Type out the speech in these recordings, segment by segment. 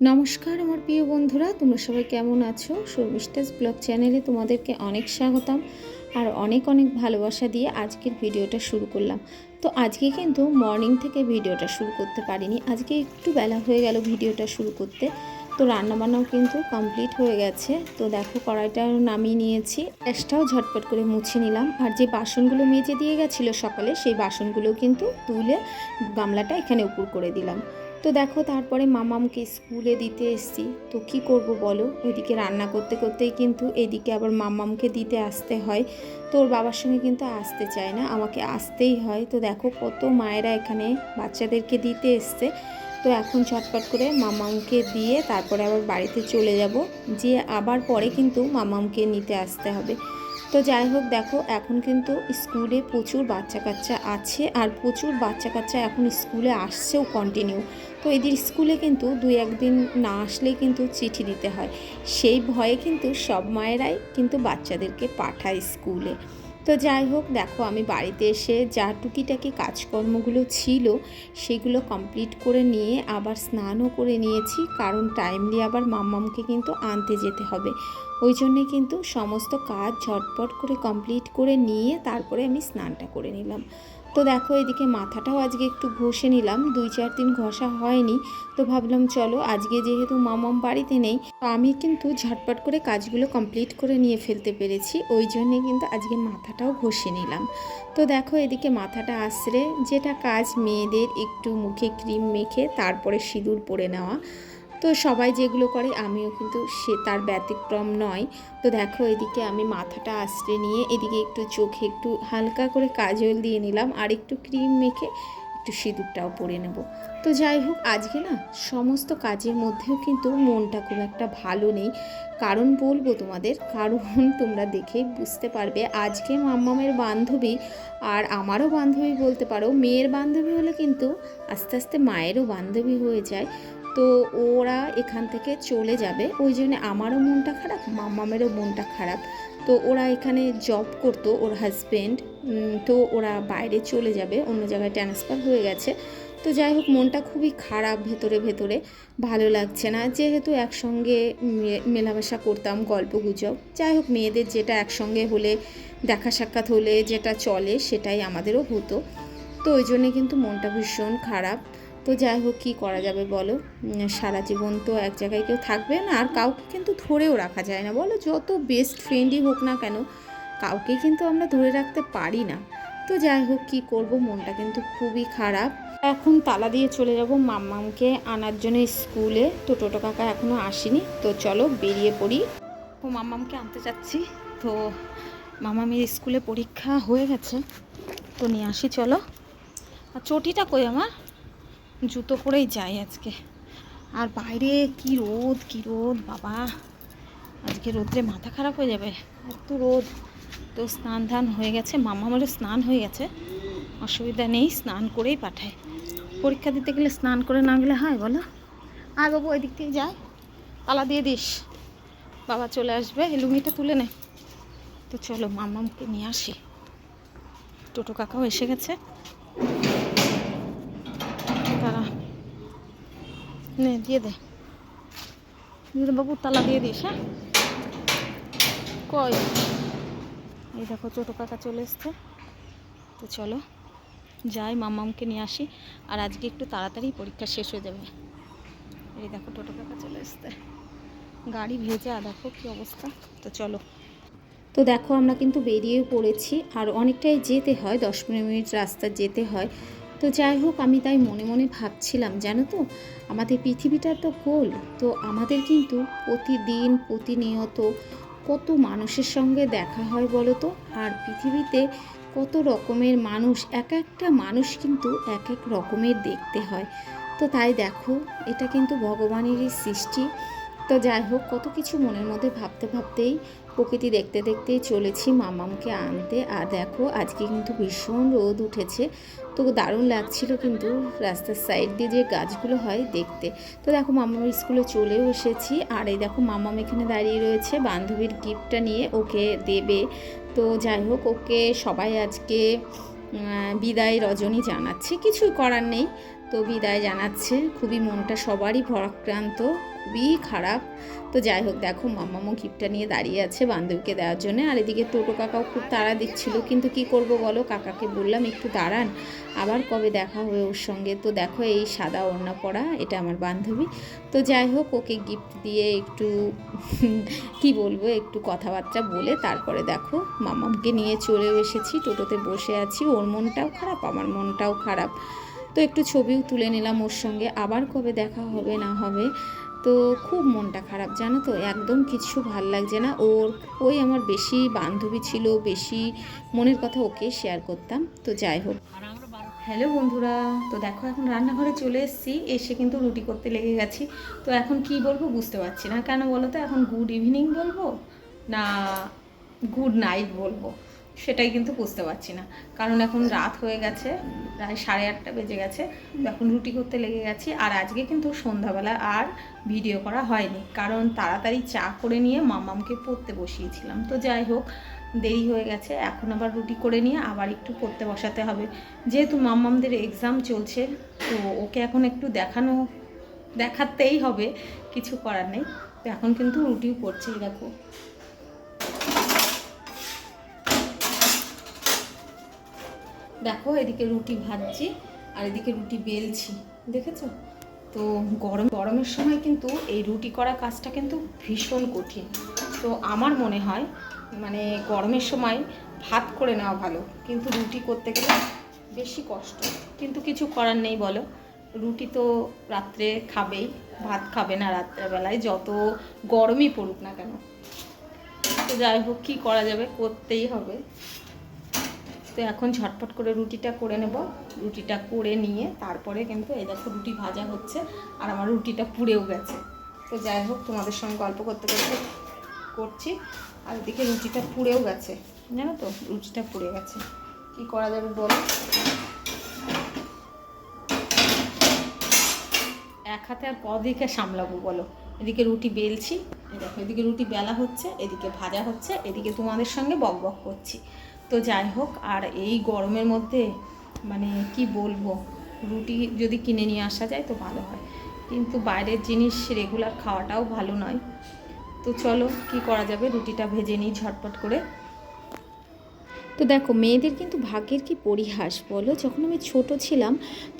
নমস্কার আমার প্রিয় বন্ধুরা, তোমরা সবাই কেমন আছো? শর্মিষ্ঠাস ব্লগ চ্যানেলে তোমাদেরকে অনেক স্বাগতম আর অনেক অনেক ভালোবাসা দিয়ে আজকের ভিডিওটা শুরু করলাম। তো আজকে কিন্তু মর্নিং থেকে ভিডিওটা শুরু করতে পারিনি। আজকে একটু বেলা হয়ে গেল ভিডিওটা শুরু করতে। তো রান্নাবান্নাও কিন্তু কমপ্লিট হয়ে গেছে। তো দেখো কড়াইটাও নামিয়ে নিয়েছি। গ্যাসটাও ঝটপট করে মুছে নিলাম। আর যে বাসনগুলো মেজে দিয়ে গেছিল সকালে, সেই বাসনগুলো কিন্তু তুলে গামলাটা এখানে উপর করে দিলাম। তো দেখো, তারপরে মামামকে স্কুলে দিতে এসছি। তো কি করব বলো? ওইদিকে রান্না করতে করতেই কিন্তু এদিকে আবার মামামকে দিতে আসতে হয়। তো ওর বাবার সঙ্গে কিন্তু আসতে চায় না, আমাকে আসতেই হয়। তো দেখো, কত মায়েরা এখানে বাচ্চাদেরকে দিতে এসছে। তো এখন ঝটপট করে মামামকে দিয়ে তারপরে আবার বাড়িতে চলে যাব। যে আবার পরে কিন্তু মামামকে নিতে আসতে হবে। তো যাই হোক, দেখো, এখন কিন্তু স্কুলে প্রচুর বাচ্চা কাচ্চা আছে আর প্রচুর বাচ্চা কাচ্চা এখন স্কুলে আসছেও কন্টিনিউ তো এদের স্কুলে কিন্তু দুই একদিন না আসলেই কিন্তু চিঠি দিতে হয়। সেই ভয়ে কিন্তু সব মায়েরাই কিন্তু বাচ্চাদেরকে পাঠায় স্কুলে। তো যাই হোক, দেখো, আমি বাড়িতে এসে যা টুকিটাকি কাজকর্মগুলো ছিল সেগুলো কমপ্লিট করে নিয়ে আবার স্নানও করে নিয়েছি। কারণ টাইমলি আবার মাম্মামকে কিন্তু আনতে যেতে হবে। ওই জন্যে কিন্তু সমস্ত কাজ ঝটপট করে কমপ্লিট করে নিয়ে তারপরে আমি স্নানটা করে নিলাম। তো দেখো এদিকে মাথাটাও আজকে একটু ঘষে নিলাম, দুই চার দিন ঘষা হয়নি। তো ভাবলাম চলো আজকে যেহেতু মামাম বাড়িতে নেই, তো আমি কিন্তু ঝটপট করে কাজগুলো কমপ্লিট করে নিয়ে ফেলতে পেরেছি, ওই জন্যে কিন্তু আজকে মাথাটাও ঘষে নিলাম। তো দেখো এদিকে মাথাটা আশ্রে যেটা কাজ মেয়েদের একটু মুখে ক্রিম মেখে, তারপরে সিঁদুর পরে নেওয়া। তো সবাই যেগুলো করে, আমিও কিন্তু সে তার ব্যতিক্রম নয়। তো দেখো এদিকে আমি মাথাটা আশ্রে নিয়ে এদিকে একটু চোখে একটু হালকা করে কাজল দিয়ে নিলাম, আর একটু ক্রিম মেখে একটু সিঁদুরটাও পরে নেব। তো যাই হোক, আজকে না সমস্ত কাজের মধ্যেও কিন্তু মনটা খুব একটা ভালো নেই। কারণ বলব তোমাদের, কারণ তোমরা দেখেই বুঝতে পারবে, আজকে মাম্মামের বান্ধবী আর আমারও বান্ধবী বলতে পারো, মেয়ের বান্ধবী হলে কিন্তু আস্তে আস্তে মায়েরও বান্ধবী হয়ে যায়। তো ওরা এখান থেকে চলে যাবে। ওই জন্য আমারও মনটা খারাপ মামামেরও মনটা খারাপ। তো ওরা এখানে জব করতো ওর হাজব্যান্ড তো ওরা বাইরে চলে যাবে, অন্য জায়গায় ট্রান্সফার হয়ে গেছে। তো যাই হোক, মনটা খুবই খারাপ ভেতরে ভেতরে, ভালো লাগছে না। যেহেতু একসঙ্গে মেলামেশা করতাম, গল্প গুজব, যাই হোক, মেয়েদের যেটা একসঙ্গে হলে, দেখা সাক্ষাৎ হলে যেটা চলে সেটাই আমাদেরও হতো। তো ওই জন্যে কিন্তু মনটা ভীষণ খারাপ। তো যাই হোক, কী করা যাবে বলো? সারা জীবন তো এক জায়গায় কেউ থাকবে না, আর কাউকে কিন্তু ধরেও রাখা যায় না। বলো, যত বেস্ট ফ্রেন্ডই হোক না কেন, কাউকে কিন্তু আমরা ধরে রাখতে পারি না। তো যাই হোক, কী করব? মনটা কিন্তু খুবই খারাপ। এখন তালা দিয়ে চলে যাব মাম্মামকে আনার জন্য স্কুলে। তো টোটো কাকা এখনও আসেনি, তো চলো বেরিয়ে পড়ি। ও, মাম্মামকে আনতে যাচ্ছি। তো মামামের স্কুলে পরীক্ষা হয়ে গেছে, তো নিয়ে আসি, চলো। আর চটিটা কই আমার? জুতো পরেই যাই আজকে। আর বাইরে কি রোদ কি রোদ, বাবা। আজকে রোদ্রে মাথা খারাপ হয়ে যাবে। এত রোদ। তো স্নান ধান হয়ে গেছে। মামামারও স্নান হয়ে গেছে। অসুবিধা নেই, স্নান করেই পাঠায়। পরীক্ষা দিতে গেলে স্নান করে না গেলে হয়, বলো? আয় বাবু ওই দিক থেকে যায় তালা দিয়ে দিস। বাবা চলে আসবে। লুঙ্গিটা তুলে নে। তো চলো, মামামকে নিয়ে আসি। টোটো কাকাও এসে গেছে তারা নে, দিয়ে দে। বাবু তালা দিয়ে দিস হ্যাঁ? কই? এই দেখো, ছোটো কাকা চলে এসছে। তো চলো, যাই, মামামকে নিয়ে আসি। আর আজকে একটু তাড়াতাড়ি পরীক্ষা শেষ হয়ে যাবে। এই দেখো, টোটো কাকা চলে এসছে। গাড়ি ভেজা, দেখো কি অবস্থা। তো চলো। তো দেখো, আমরা কিন্তু বেরিয়েও পড়েছি। আর অনেকটাই যেতে হয়, দশ পনেরো মিনিট রাস্তা যেতে হয়। তো যাই হোক, আমি তাই মনে মনে ভাবছিলাম, জানো তো? আমাদের পৃথিবীটা তো গোল, তো আমাদের কিন্তু প্রতিদিন প্রতিনিয়ত কত মানুষের সঙ্গে দেখা হয় বলো তো? আর পৃথিবীতে কত রকমের মানুষ, এক একটা মানুষ কিন্তু এক এক রকমের দেখতে হয়। তো তাই দেখো, এটা কিন্তু ভগবানেরই সৃষ্টি। তো যাই হোক, কত কিছু মনের মধ্যে ভাবতে ভাবতেই প্রকৃতি দেখতে দেখতেই চলেছি মামামকে আনতে। আর দেখো, আজকে কিন্তু ভীষণ রোদ উঠেছে। তো দারুণ লাগছিল কিন্তু রাস্তার সাইড দিয়ে যে গাছগুলো হয় দেখতে। তো দেখো মামার স্কুলে চলেও এসেছি। আর এই দেখো, মামাম এখানে দাঁড়িয়ে রয়েছে বান্ধবীর গিফটটা নিয়ে, ওকে দেবে। তো যাই হোক, ওকে সবাই আজকে বিদায় রজনী জানাচ্ছে। কিছুই করার নেই। তো বিদায় জানাচ্ছে। খুবই মনটা সবারই ভরাক্রান্ত। খুবই খারাপ। তো যাই হোক, দেখো মাম্মামো গিফটটা নিয়ে দাঁড়িয়ে আছে বান্ধবীকে দেওয়ার জন্য। আর এদিকে টোটো কাকাও খুব তাড়া দিচ্ছিল। কিন্তু কি করব বলো? কাকাকে বললাম, একটু দাঁড়ান, আবার কবে দেখা হবে ওর সঙ্গে? তো দেখো এই সাদা ওড়না পরা, এটা আমার বান্ধবী। তো যাই হোক, ওকে গিফট দিয়ে একটু, কি বলব, একটু কথাবার্তা বলে তারপরে দেখো মামামকে নিয়ে চলেও এসেছি। টোটোতে বসে আছি। ওর মনটাও খারাপ, আমার মনটাও খারাপ। তো একটু ছবিও তুলে নিলাম ওর সঙ্গে। আবার কবে দেখা হবে, না হবে তো খুব মনটা খারাপ, জানো তো? একদম কিছু ভালো লাগছে না। ওর, ওই আমার বেশি বান্ধবী ছিল, বেশি মনের কথা ওকে শেয়ার করতাম। তো যাই হোক। হ্যালো বন্ধুরা, তো দেখো এখন রান্নাঘরে চলে এসেছি। এসে কিন্তু রুটি করতে লেগে গেছি। তো এখন কি বলব বুঝতে পারছি না। কেন বলো তো? এখন গুড ইভিনিং বলব না গুড নাইট বলব। সেটাই কিন্তু বুঝতে পারছি না। কারণ এখন রাত হয়ে গেছে প্রায় সাড়ে আটটা বেজে গেছে। এখন রুটি করতে লেগে গেছি আর আজকে কিন্তু সন্ধ্যাবেলা আর ভিডিও করা হয়নি। কারণ তাড়াতাড়ি চা করে নিয়ে মামামকে পড়তে বসিয়েছিলাম। তো যাই হোক দেরি হয়ে গেছে এখন আবার রুটি করে নিয়ে আবার একটু পড়তে বসাতে হবে। যেহেতু মাম্মামদের এক্সাম চলছে তো ওকে এখন একটু দেখানো দেখাতেই হবে কিছু করার নেই। তো এখন কিন্তু রুটিও পড়ছে দেখো। দেখো, এদিকে রুটি ভাজছি আর এদিকে রুটি বেলছি, দেখেছ? তো গরম, গরমের সময় কিন্তু এই রুটি করা কাজটা কিন্তু ভীষণ কঠিন। তো আমার মনে হয় মানে গরমের সময় ভাত করে নেওয়া ভালো, কিন্তু রুটি করতে গেলে বেশি কষ্ট। কিন্তু কিছু করার নেই, বলো। রুটি তো রাত্রে খাবেই, ভাত খাবে না রাত্রেবেলায়, যত গরমই পড়ুক না কেন। তো যাই হোক, কী করা যাবে, করতেই হবে। তো এখন ঝটপট করে রুটিটা করে নেব। রুটিটা করে নিয়ে তারপরে কিন্তু এই দেখো রুটি ভাজা হচ্ছে আর আমার রুটিটা পুড়েও গেছে। তো যাই হোক, তোমাদের সঙ্গে গল্প করতে করতে করছি। আর এদিকে রুটিটা পুড়েও গেছে, জানো তো? রুটিটা পুড়ে গেছে। কি করা যাবে বলো? এক হাতে আর কদিকে সামলাবো বলো? এদিকে রুটি বেলছি দেখো এদিকে রুটি বেলা হচ্ছে, এদিকে ভাজা হচ্ছে, এদিকে তোমাদের সঙ্গে বক বক করছি। তো যাই হোক, আর এই গরমের মধ্যে মানে কি বলব, রুটি যদি কিনে নিয়ে আসা যায় তো ভালো হয়। কিন্তু বাইরের জিনিস রেগুলার খাওয়াটাও ভালো নয়। তো চলো, কি করা যাবে? রুটিটা ভেজে নিই ঝটপট করে। তো দেখো, মেয়েদের কিন্তু ভাগ্যের কি পরিহাস বলো? যখন আমি ছোট ছিলাম,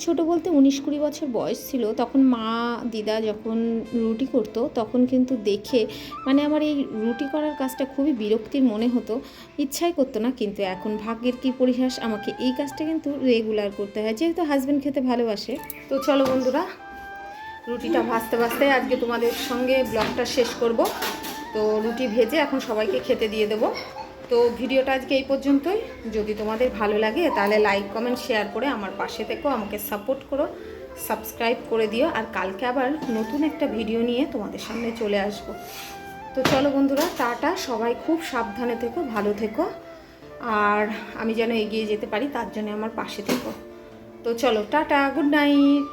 ছোট বলতে উনিশ কুড়ি বছর বয়স ছিল, তখন মা, দিদা যখন রুটি করতো, তখন কিন্তু দেখে মানে আমার এই রুটি করার কাজটা খুবই বিরক্তির মনে হতো, ইচ্ছাই করতো না, কিন্তু এখন ভাগ্যের কি পরিহাস, আমাকে এই কাজটা কিন্তু রেগুলার করতে হয়, যেহেতু হাজব্যান্ড খেতে ভালোবাসে। তো চলো বন্ধুরা, রুটিটা ভাজতে ভাজতে আজকে তোমাদের সঙ্গে ব্লগটা শেষ করব। তো রুটি ভেজে এখন সবাইকে খেতে দিয়ে দেবো। তো ভিডিওটা আজকে এই পর্যন্তই। যদি তোমাদের ভালো লাগে, তাহলে লাইক কমেন্ট শেয়ার করে আমার পাশে থেকো, আমাকে সাপোর্ট করো সাবস্ক্রাইব করে দিও, আর কালকে আবার নতুন একটা ভিডিও নিয়ে তোমাদের সামনে চলে আসব। তো চলো বন্ধুরা, টাটা, সবাই খুব সাবধানে থেকো, ভালো থেকো, আর আমি যেন এগিয়ে যেতে পারি, তার জন্য আমার পাশে থেকো। তো চলো, টাটা গুড নাইট